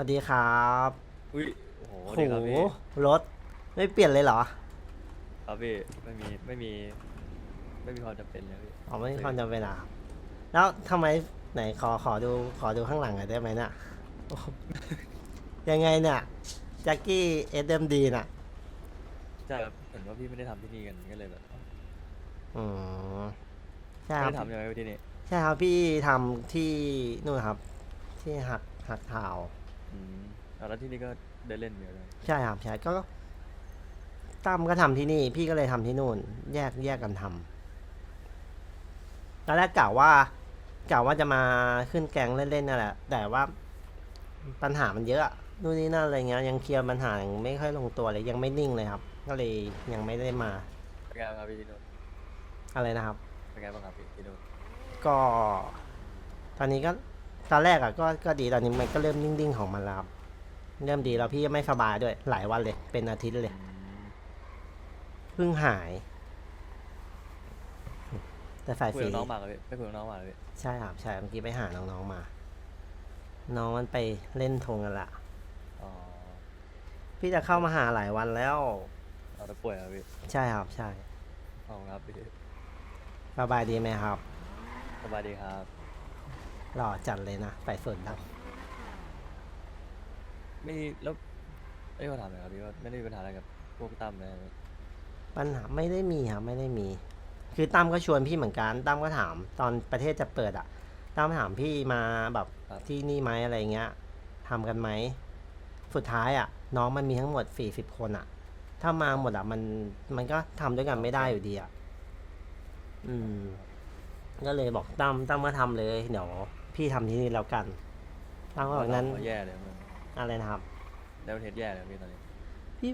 วัสดีครับอุ้ยโอ้โหโอ้เด็กครับโหพี่รถไม่เปลี่ยนเลยเหรอครับพี่ไม่มีไม่มี ไม่มีความจำเป็นเลยพี่อ๋อไม่มีความจำเป็นอะแล้วทำไมไหนขอขอดูขอดูข้างหลังหน่อยได้ไหมน่ะโอ้โหยังไงเนี่ยแจ็คกี้เอสเอ็มดีน่ะ ใช่ครับเห็นว่าพี่ไม่ได้ทำที่นี่กันก็เลยแบบอืมใช่ไม่ครับ ได้ทำใช่ไหมที่นี่ ใช่ครับพี่ทำที่นู่นครับ ที่หักหักข่าว อืมอะแล้วที่นี่ก็ได้เล่นเยอะเลยใช่ครับใช่ก็ตั้มก็ทำที่นี่ พี่ก็เลยทำที่นู่น แยกแยกกันทำตอนแรกกะว่ากะว่าจะมาขึ้นแกงเล่นๆนั่นแหละ แต่ว่าปัญหามันเยอะนู่นนี่นั่นอะไรเงี้ยยังเคลียร์ปัญหายังไม่ค่อยลงตัวเลยยังไม่นิ่งเลยครับ ก็เลยยังไม่ได้มาเป็นไงบ้างครับพี่ที่นู่นอะไรนะครับ เป็นไงบ้างครับพี่ที่นู่นก็ ตอนนี้ก็ ตอนแรกอะก็ก็ดีตอนนี้มันก็เริ่มนิ่งๆของมันแล้วครับเริ่มดีแล้วพี่ไม่สบายด้วย หลายวันเลย เป็นอาทิตย์เลยอืมเพิ่งหาย แต่สายคุยสี กับน้องมาครับพี่ไม่คุยกับน้องมาเลยพี่ใช่ครับใช่เมื่อกี้ไปหาน้องๆมา น้องมันไปเล่นธงกันละอ๋อพี่จะเข้ามาหาหลายวันแล้ว เอาแต่ป่วยครับพี่ใช่ครับใช่ขอบคุณครับพี่สบายดีไหมครับ สบายดีครับ หล่อจัดเลยนะไปส่วนดไม่แล้วไม่ขอถามหน่อยครับพี่ว่าไม่ได้มีปัญหาอะไรกับพวกตั้มเลยำปัญหาไม่ได้มีครับไม่ได้มี คือตั้มก็ชวนพี่เหมือนกันตั้มก็ถามตอนประเทศจะเปิดอะตั้มถามพี่มาแบบที่นี่ไหมอะไรเงี้ยทำกันไหม สุดท้ายอะน้องมันมีทั้งหมดสี่สิบคนอะถ้ามาหมดอะมันมันก็ทำด้วยกันไม่ได้อยู่ดีอะอืม ก็เลยบอกตั้มตั้มก็ทำเลย เดี๋ยว พี่ทำที่นี่แล้วกันตั้มก็บอกนั้นว่าแย่เลยมันอะไรนะครับ แล้วประเทศแย่เลยพี่ตอนนี้พี่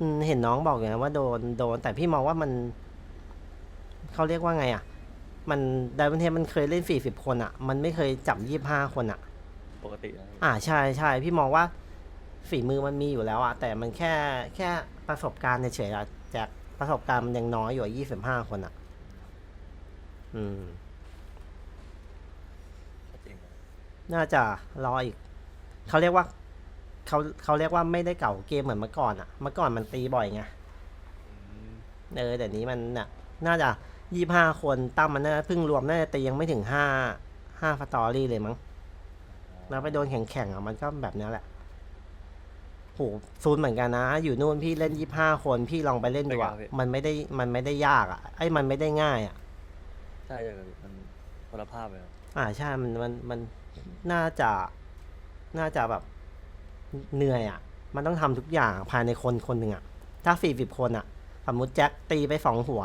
อืมเห็นน้องบอกอย่างนั้นว่าโดนโดน แต่พี่มองว่ามันเขาเรียกว่าไงอะ มันไดวันเทมันเคยเล่นสี่สิบคนอะ มันไม่เคยจับยี่ห้าคนอะ ปกตินะพี่อ่าใช่ใช่พี่มองว่าฝีมือมันมีอยู่แล้วอะแต่มันแค่แค่ประสบการณ์เฉยๆอะแจากประสบการณ์มันยังน้อยอยู่ยี่สิบห้าคนอะอืม ก็จริงครับ น่าจะรออีกเขาเรียกว่าเขาเขาเรียกว่าไม่ได้เก่าเกมเหมือนเมื่อก่อนอะเมื่อก่อนมันตีบ่อยไงอืมเออแต่นี้มันน่ะ น่าจะยี่ห้าคนตั้มมันน่าเพิ่งรวมน่าจะตียังไม่ถึงห้าห้าสตอรี่เลยมั้งแล้วไปโดนแข่งๆอะมันก็แบบนี้แหละโหซูนย์เหมือนกันนะ อยู่นู่นพี่เล่นยี่ห้าคนพี่ลองไปเล่นดูอะมันไม่ได้มันไม่ได้ยากอะไอ้มันไม่ได้ง่ายอะใช่เลยมันคนละภาพเลยครับอ่าใช่มันมันมัน น่าจะน่าจะแบบเหนื่อยอะ มันต้องทำทุกอย่างภายในคนคนหนึ่งอะ ถ้าสี่สิบคนอะ สมมติแจ็คตีไปสองหัว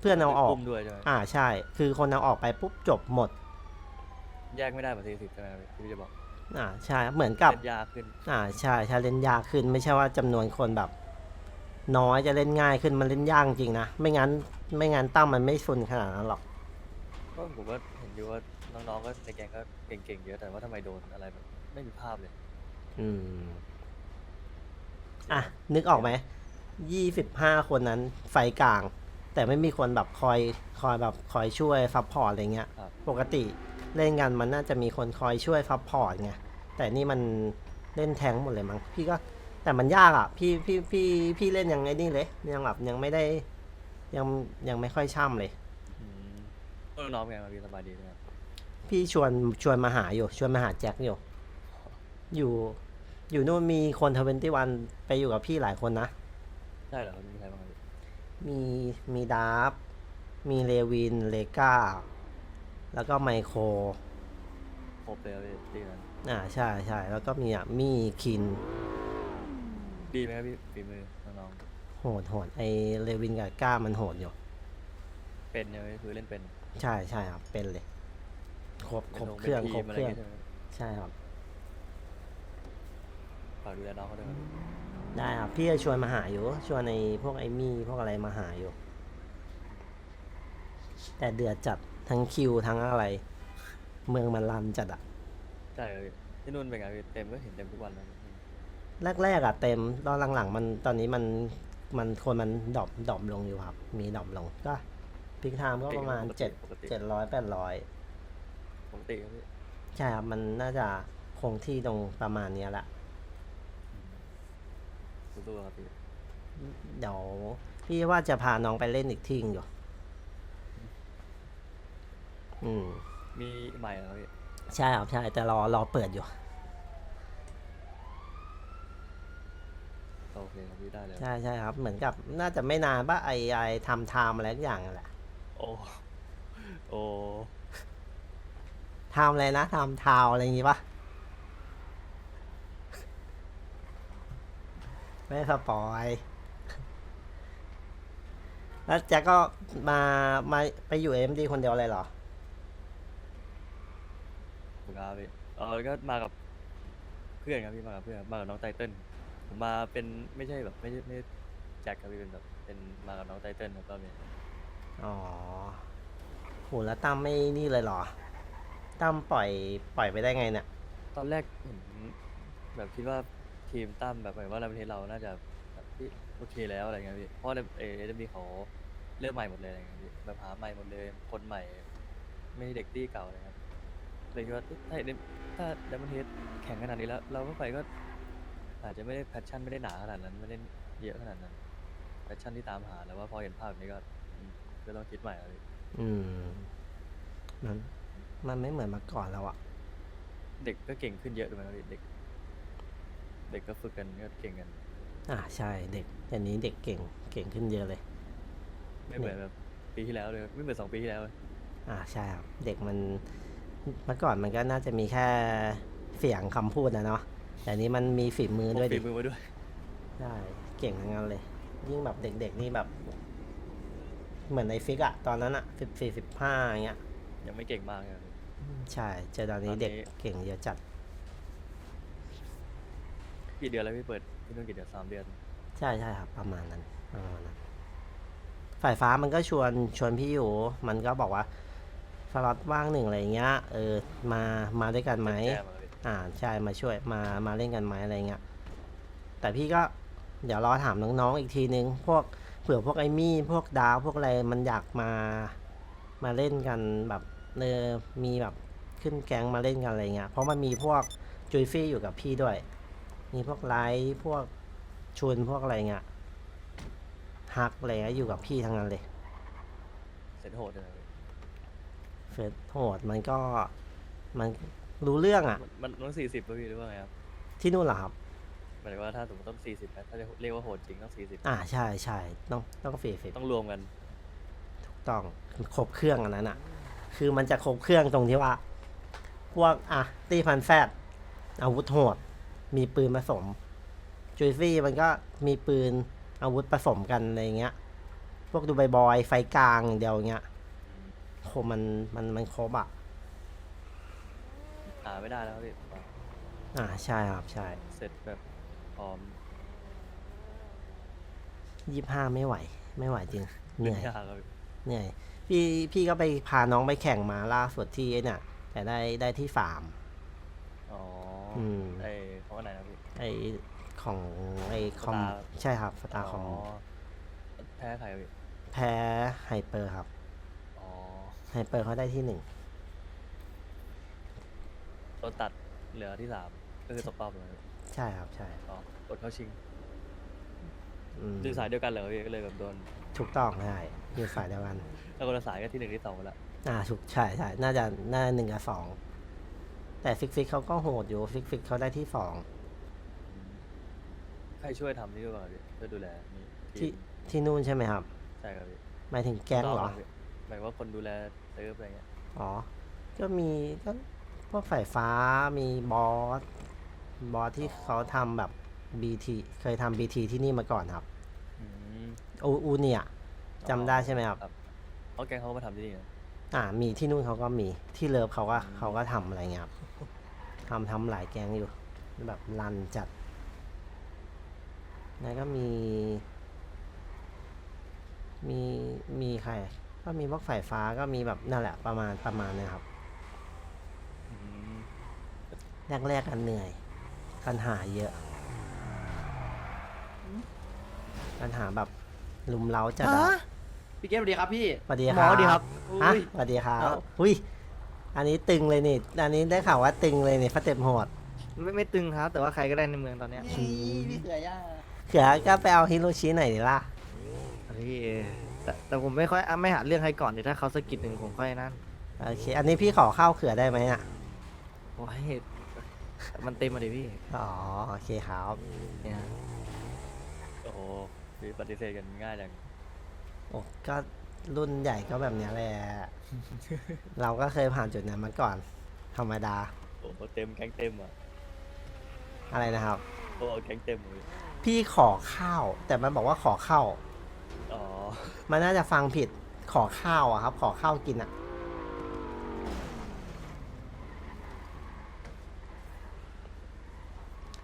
เพื่อนเอาออกมด้วยใช่ไหมอ่าใช่ คือคนเอาออกไปปุ๊บจบหมด แยกไม่ได้แบบสี่สิบใช่ไหมครับที่พี่จะบอก อ่าใช่เหมือนกับเล่นยากขึ้น อ่าใช่ใช่เล่นยากขึ้น ไม่ใช่ว่าจำนวนคนแบบ น้อยจะเล่นง่ายขึ้นมันเล่นยากจริงนะไม่งั้น ไม่งั้นตั้มมันไม่ฟุนขนาดนั้นหรอกก็ผมก็เห็นอยู่ว่า น้องๆก็ในแกงก็เก่งๆเยอะแต่ว่าทำไมโดนอะไรแบบไม่มีภาพเลยอืม อะ นึกออกไหม ยี่สิบห้าคนนั้นไฟกลาง แต่ไม่มีคนแบบคอย คอยแบบคอยช่วยซัพพอร์ตอะไรเงี้ย ครับปกติเล่นกันมันน่าจะมีคนคอยช่วยซัพพอร์ตไง แต่นี่มันเล่นแทงค์หมดเลยมั้ง พี่ก็ แต่มันยากอะ พี่ พี่ พี่ พี่เล่นยังไงนี่เลย ยังแบบยังไม่ได้ ยังยังไม่ค่อยช่ำเลย อืมก็น้องเป็นไงมาพี่สบายดีไหมครับ พี่ชวนชวนมาหาอยู่ ชวนมาหาแจ็คอยู่ อยู่ อยู่นู่นมีคนทเวนตี้วันไปอยู่กับพี่หลายคนนะ ใช่เหรอมีใครบ้างครับพี่มีมีดาร์ฟมีเลวินเลกาแล้วก็ไมโครครบเลยครับพี่ดีกันอ่าใช่ใช่แล้วก็มีอะมีคินดีไหมครับพี่ฝีมือน้องโหดโหดไอเลวินกับก้ามันโหดอยู่ๆเป็นใช่ไหมคือเล่นเป็น ใช่ใช่ครับเป็นเลย ครบเป็ครนบลงเครื่องป็นครทีบมอะเคไรอรื่ย่าองงงี้ใช่ไหมใช่ครับ ฝากดูแลน้องเขาด้วยครับพี่ได้ครับ พี่จะชวนมาหาอยู่ ชวนในพวกไอมี่พวกอะไรมาหาอยู่ แต่เดือดจัดทั้งคิวทั้งอะไร เมืองมันรันจัดอะใช่ครับพี่ที่นู่นเป็นไงพี่เต็มก็เห็นเต็มทุกวันแล้วแรกๆอะเต็มตอนหลังๆ มันตอนนี้มันมันคนมันดรอปดรอปลงอยู่ครับ มีดรอปลงก็พิกไทม์ก็ประมาณเจ็ดปกติเจ็ดร้อยแปดร้อย ปกติครับพี่ใช่ครับ มันน่าจะคงที่ตรงประมาณเนี้ยละ สู้ๆครับพี่เดี๋ยวพี่ว่าจะพาน้องไปเล่นอีกที่หนึ่งอยู่ อืม มีใหม่แล้วพี่ใช่ครับใช่ แต่รอรอเปิดอยู่ โอเคครับพี่ได้เลยใช่ใช่ครับ เหมือนกับน่าจะไม่นานป่ะไอไอทำไทม์อะไรทุกอย่างนั่นแหละ โอ้โอ้ ทำอะไรนะทำทาวอะไรอย่างงี้ป่ะไม่สปอย แล้วแจ็คก็มามาไปอยู่เอ็มดีคนเดียวเลยเหรอ ผมครับพี่เออแล้วก็มากับเพื่อนครับพี่มากับเพื่อนมากับน้องไตเติ้ลผมมาเป็นไม่ใช่แบบไม่ใช่ไม่ใช่แจ็คครับพี่เป็นแบบเป็นมากับน้องไตเติ้ลแล้วก็มีอ๋อโหแล้วตั้มไม่นี่เลยเหรอ ตั้มปล่อยปล่อยไปได้ไงเนี่ย ตอนแรกเห็นแบบคิดว่าทีมตั้มแบบหมายว่าในประเทศเราน่าจะแบบพี่โอเคแล้วอะไรเงี้ยพี่เพราะในเอเอ็มบีเขาเริ่มใหม่หมดเลยอะไรเงี้ยพี่แบบหาใหม่หมดเลย คนใหม่ ไม่ใช่เด็กตี้เก่าเลยครับเลยคิดว่าเอ๊ะถ้าเดมถ้าดัมเบิลเฮดแข่งขนาดนี้แล้ว เราก็ไปก็ อาจจะไม่ได้แพชชั่นไม่ได้หนาขนาดนั้นไม่ได้เยอะขนาดนั้นแพชชั่นที่ตามหาแล้วว่าพอเห็นภาพแบบนี้ก็อืมก็ต้องคิดใหม่แล้วพี่อืมมัน มันไม่เหมือนเมาก่อนแล้วอะเด็กก็เก่งขึ้นเยอะด้วยนะพี่เด็ก เด็กก็ฝึกกันก็เก่งกัน อ่าใช่เด็กเดี๋ยวนี้เด็กเก่งเก่งขึ้นเยอะเลย ไม่เหมือนแบบปีที่แล้วเลยไม่เหมือนสองปีที่แล้วเลยอ่าใช่ครับเด็กมันเมื่อก่อนมันก็น่าจะมีแค่เสียงคำพูดนะเนาะแต่นี้มันมีฝีมือพกด้วยฝีดิมือมาด้วยใช่เก่งทั้งนั้นเลย ยิ่งแบบเด็กๆนี่แบบ เหมือนในฟิกอะตอนนั้นอะสิบสี่สิบห้าอย่างเงี้ยยังไม่เก่งมากเลยครับ ใช่ เจอตอนนี้ตอนนี้ เด็กเก่งเยอะจัด กี่เดือนแล้วพี่เปิดพี่นู่นกี่เดือนสามเดือน ใช่ใช่ครับประมาณนั้นประมาณนั้น ฝ่ายฟ้ามันก็ชวนชวนพี่อยู่มันก็บอกว่าสล็อตว่างหนึ่งอะไรเงี้ยเออมามาด้วยกันไหมแก้มาเลยอ่าใช่มาช่วยมามาเล่นกันไหมอะไรเงี้ยแต่พี่ก็เดี๋ยวรอถามน้องๆอีกทีนึง พวกเผื่อพวกไอมี่ พวกดาวพวกอะไรมันอยากมามาเล่นกันแบบ เออมีแบบขึ้นแก๊งมาเล่นกันอะไรเงี้ยเพราะมันมีพวกจุยฟี่อยู่กับพี่ด้วย มีพวกไลท์พวกชุนพวกอะไรเงี้ยฮักอะไรเงี้ยอยู่กับพี่ทั้งนั้นเลยเสร็จโหดเลยนะพี่เฟสโหดมันก็มันรู้เรื่องอะมันมันต้องสี่สิบป่ะพี่หรือว่าไงครับที่นู่นเหรอครับ หมายถึงว่าถ้าสมมติต้องสี่สิบถ้าจะเรียกว่าโหดจริงต้องสี่สิบอ่าใช่ใช่ต้องต้องเฟสต้องรวมกัน ต้องครบเครื่องอันนั้นอะ คือมันจะครบเครื่องตรงที่ว่า พวกอะตีพันแฟดอาวุธโหด มีปืนผสมจุยซี่มันก็มีปืนอาวุธผสมกันอะไรเงี้ย พวกดูใบบอย ไฟกลางอย่างเดียวเงี้ยโคมันมันมันครบอะ หาไม่ได้แล้วครับพี่อ่าใช่ครับใช่เสร็จแบบพร้อมยี่ห้าไม่ไหว ไม่ไหวจริงเหนื่อยยากครับพี่เหนื่อย พี่พี่ก็ไปพาน้องไปแข่งมาล่าสุดที่ไอ้เนี่ยแต่ได้ได้ที่สาม อ๋อออืมไอของอันไหนนะพี่ ไอของไอคอม Star ใช่ครับสตาร์คอมแพ้ใครครับพี่ แพ้ไฮเปอร์ครับอ๋อไฮเปอร์เขาได้ที่หนึ่งโดนตัดเหลือที่สามก็คือตกรอบเลยใช่ครับใช่ อ๋อกดเข้าชิง อืมคือสายเดียวกันเหรอพี่ก็เลยแบบโดนถูกต้องใช่อยู่สายเดียวกันถ้าคนละสายก็ที่หนึ่งที่สองหมดละอ่าถูกใช่ใช่น่าจะน่าหนึ่งกับสองแต่ฟิกฟิกเขาก็โหดอยู่ฟิกฟิกเขาได้ที่สองอืมใครช่วยทำนี่ด้วยบ้างครับพี่ช่วยดูแลนี่ที่มที่นู่นใช่ไหมครับใช่ครับพี่หมายถึงแก๊งเหรอน้พี่หมายว่าคนดูแลเซิร์ฟอะไรเงี้ยอ๋อ ก็มีก็พวกฝ่ายฟ้ามีบอส บอสที่เขาทำแบบ BT เคยทำ BT ที่นี่มาก่อนครับ อืมอูอูเนี่ยจำได้ใช่ไหมครับ เพราะแกงเขาก็มาทำที่นี่นะ อ่า มีที่นู่นเขาก็มีที่เลิฟเขาก็อืม เขาก็ทำอะไรเงี้ยครับทำทำหลายแก๊งอยู่ แบบรันจัด แล้วก็มี มีมีใคร ก็มีพวกฝ่ายฟ้าก็มีแบบนั่นแหละประมาณประมาณเนี้ยครับ อืมแรกๆกันเหนื่อยปัญหาเยอะ ปัญหาแบบลุมเล้าจัดอะฮะพี่เกมสวัสดีครับพี่ สวัสดีหคมรัอบสวัสดีครับฮะอุ้ยสวัสดีครับ เอาอุ้ย อันนี้ตึงเลยนี่ อันนี้ได้ข่าวว่าตึงเลยนี่ฟาเต็มโหดไม่ไม่ตึงครับ แต่ว่าใครก็ได้ในเมืองตอนเนี้ยพี่พี่เขือย่าเขือก็ไปเอาฮิโรชิหน่อยดิล่ะ พี่แต่แต่ผมไม่ค่อยอะไม่หาเรื่องใครก่อนดิถ้าเขาสะกิดหนึ่งผมค่อยนั่นโอเค อันนี้พี่ขอเข้าเขือได้ไหมอะโอ้ยมันเต็มมาดิพี่อ๋อ โอเคครับ เนี่ยโอ้โห พี่ปฏิเสธกันง่ายจังโอ้ก็รุ่นใหญ่ก็แบบเนี้ยแหละ เราก็เคยผ่านจุดนั้นมาก่อน ธรรมดา โอ้โหเต็มแก๊งเต็มอะอะไรนะครับ โอ้โหแก๊งเต็มเลยพี่ขอข้าว แต่มันบอกว่าขอข้าว อ๋อมันน่าจะฟังผิด ขอข้าวอะครับ ขอข้าวกินอะ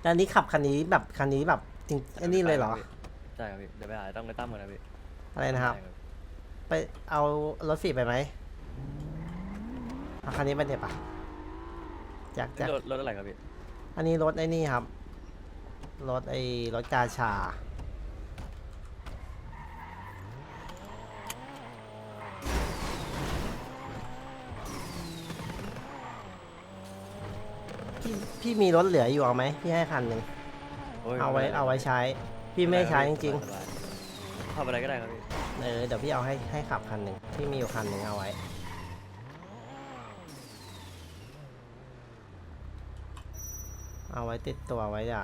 แต่อันนี้ขับคันนี้แบบคันนี้แบบจริงไอ้นี่เลยเหรอ ใช่ครับพี่เดี๋ยวไปหาต้องไปตั้มกันนะพี่อะไรนะครับใช่ไปเอารถสีไปไหมเอาคันนี้ไปเดี๋ยวปะแจ็คแจ็ครถรถอะไรครับพี่อันนี้รถไอ้นี่ครับ รถไอ้รถกาชา พี่พี่มีรถเหลืออยู่เอาไหมพี่ให้คันหนึ่งโยเอาไว้เอาไว้ใช้ พี่ไม่ใช้จริงสบายๆขับอะไรก็ได้ครับพี่ๆ เออเดี๋ยวพี่เอาให้ให้ขับคันหนึ่งพี่มีอยู่คันหนึ่งเอาไว้ เอาไว้ติดตัวไว้จ้ะ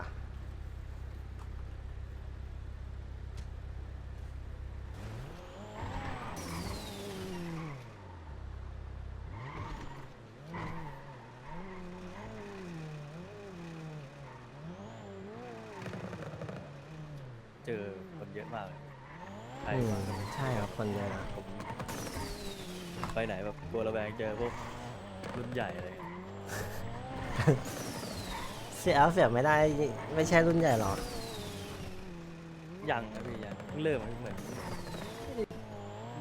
เจอคนเยอะมากเลยใคร อืม วะ ใช่ครับคนเดียวนะ ผมไปไหนแบบกลั วระแวงเจอพวกรุ่นใหญ่อะไรอย่างเงี้ยเสียเอาเสียไม่ได้ไม่ใช่รุ่นใหญ่หรอกยังนะพี่ยังเพิ่งเริ่มอะเหมือน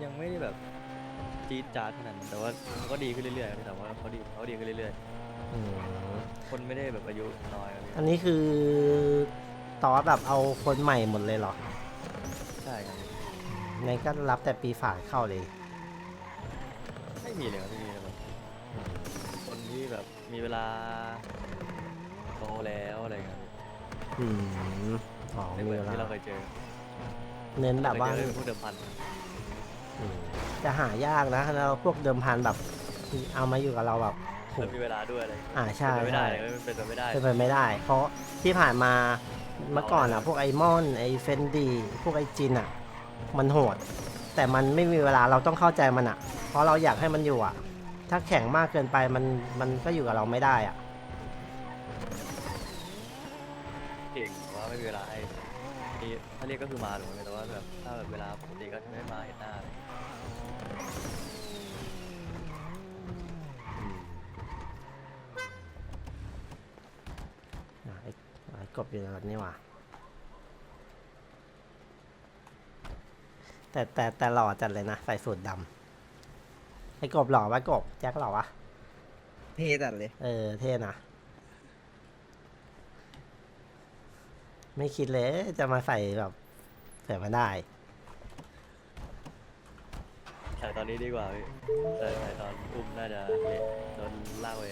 ยังไม่ได้แบบจี๊ดจ๊าดขนาดนั้นแต่ว่ามันก็ดีขึ้นเรื่อยๆครับพี่แต่ว่าเขาดีเขาดีขึ้นเรื่อยอืมๆ คนไม่ได้แบบอายุน้อยครับพี่อันนี้คือตอสแบบเอาคนใหม่หมดเลยเหรอใช่ครับพี่ในก็รับแต่ปีฝาดเข้าเลย ไม่มีเลยครับไม่มีเลยแบบคนที่แบบมีเวลาโตแล้วอะไรอย่างเงี้ยอืมอ๋อไม่มีเหมือนเวลาที่เราเคยเจอเน้นแบบว่า เคยเจอเป็นพวกเดิมพันอืมจะหายากนะแล้วพวกเดิมพันแบบ เอามาอยู่กับเราแบบโหแล้วมีเวลาด้วยอะไรอย่างเงี้ยอ่าใช่เป็นไปไม่ได้ใช่เลยมันเป็นไปไม่ได้เป็นไปไม่ได้ เพราะที่ผ่านมาเมื่อก่อนอะ พวกไอมอนไอเฟนดี พวกไอจินอะ มันโหด แต่มันไม่มีเวลาเราต้องเข้าใจมันอะ เพราะเราอยากให้มันอยู่อะ ถ้าแข็งมากเกินไปมันมันก็อยู่กับเราไม่ได้อะ เก่งแต่ว่าไม่มีเวลาให้นี่ถ้าเรียกก็คือมาถูกไหมแต่ว่าแบบถ้าแบบเวลาปกติก็จะไม่มาเห็นหน้าอะไรอย่างเงี้ยอะไอ้ไอ้กบอยู่แล้วนี่หว่าแต่แต่แต่หล่อจัดเลยนะ ใส่สูทดำ ไอ้กบหล่อวะกบแจ็คหล่อวะเท่จัดเลย เออ เท่นะ ไม่คิดเลยจะมาใส่แบบใส่มาได้ ใส่ตอนนี้ดีกว่าพี่แต่ใส่ตอนอุ้มน่าจะเละโดนลากไป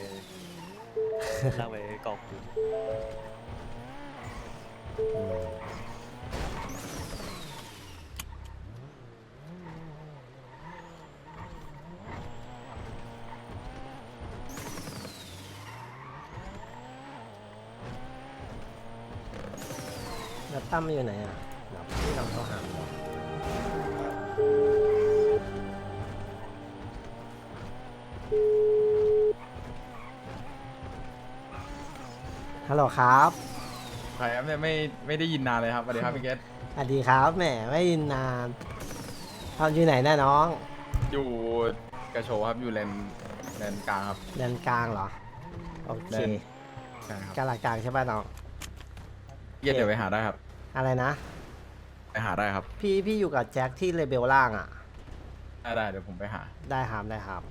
ลากไปกอกอยู่ ตั้มอยู่ไหนอะเดี๋ยวพี่ลองโทรหาดูฮัลโหลครับใครครับเนี่ยไม่ไม่ได้ยินนานเลยครับสวัสดีครับพี่เกตสวัสดีครับแหมไม่ยินนานทำอยู่ไหนแน่น้อง อยู่กระโชว์ครับอยู่เลนเลนกลางครับเดินกลางเหรอ โอเคเดินใช่ครับกลางกลางใช่ป่ะน้องเกียรติเดี๋ยวไปหาได้ครับ อะไรนะ ไปหาได้ครับพี่พี่อยู่กับแจ็คที่เลเบลล่างอะ ได้ได้เดี๋ยวผมไปหา ได้ครับได้ครับ